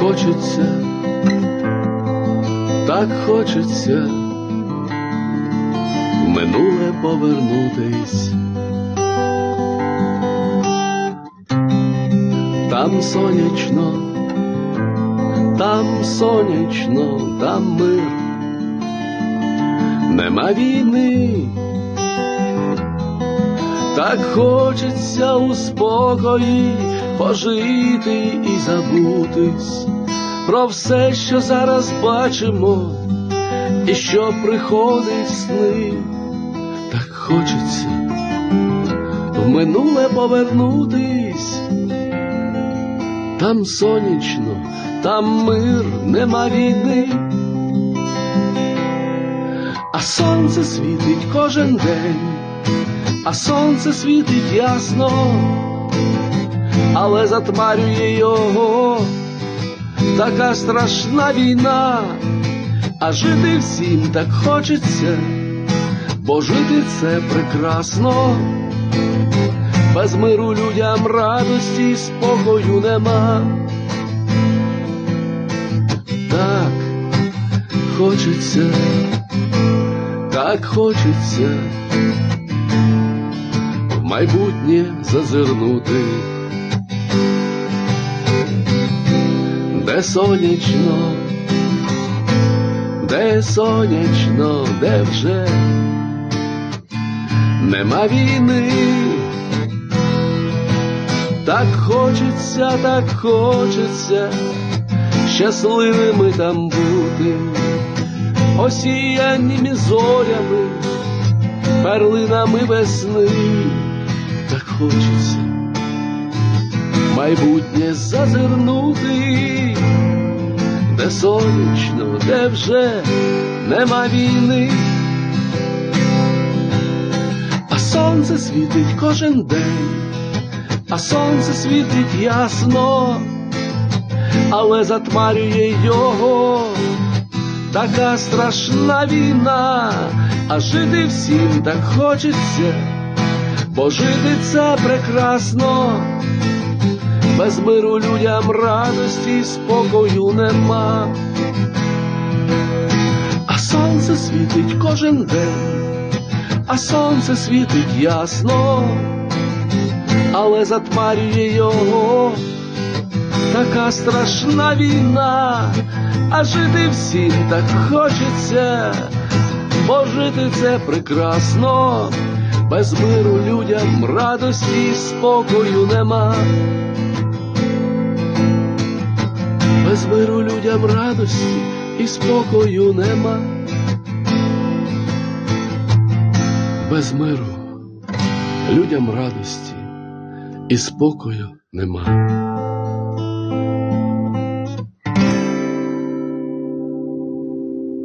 хочеться, так хочеться в минуле повернутись. Там сонячно, там сонячно, там мир, нема війни, так хочеться у спокої пожити і забутись. Про все, що зараз бачимо, і що приходить сни, так хочеться в минуле повернутись. Там сонячно, там мир, нема війни, а сонце світить кожен день, а сонце світить ясно, але затмарює його. Така страшна війна, а жити всім так хочеться, бо жити це прекрасно. Без миру людям радості і спокою нема. Так хочеться, так хочеться майбутнє зазирнути, де сонячно, де сонячно, де вже? Нема війни. Так хочеться, так хочеться щасливими там бути, осіяними зорями, перлинами весни, так хочеться майбутнє зазирнути, де сонячно, де вже нема війни, а сонце світить кожен день а сонце світить ясно, але затмарює його. Така страшна війна, а жити всім так хочеться, бо жити це прекрасно, без миру людям радості й спокою нема, а сонце світить кожен день, а сонце світить ясно. Але затмарює його така страшна війна, а жити всім так хочеться, бо жити це прекрасно, без миру людям радості і спокою нема. Без миру людям радості і спокою нема. Без миру людям радості і спокою нема.